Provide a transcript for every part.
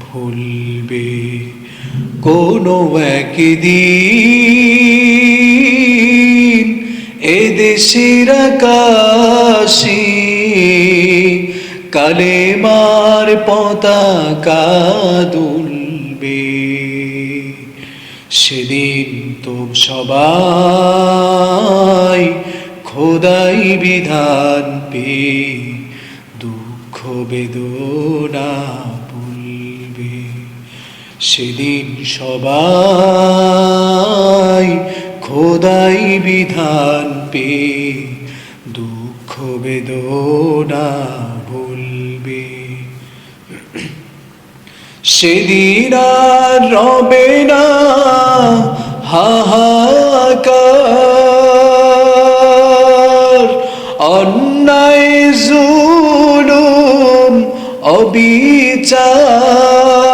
ভুলবে। কোনো একদিন এদেশের আকাশে কালেমার পতাকা দুলবে। সেদিন তো সবাই খোদাই বিধান পে দুঃখ বেদনা ভুলবে। সেদিন সবাই খোদাই বিধান পে দুঃখ বেদনা ভুলবে। সেদিন আর রবে না হাহাকার। অন্যায় জুলুম, অবিচার।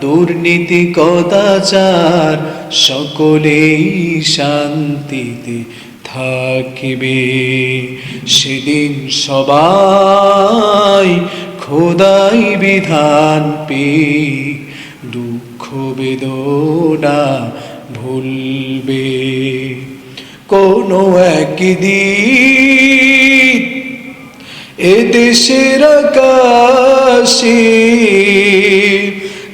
দুর্নীতি কদাচার সকলেই শান্তিতে থাকিবে। সেদিন সবাই খোদাই বিধান পে দুঃখ বেদনা ভুলবে। কোনো একদিন এ দেশের আকাশে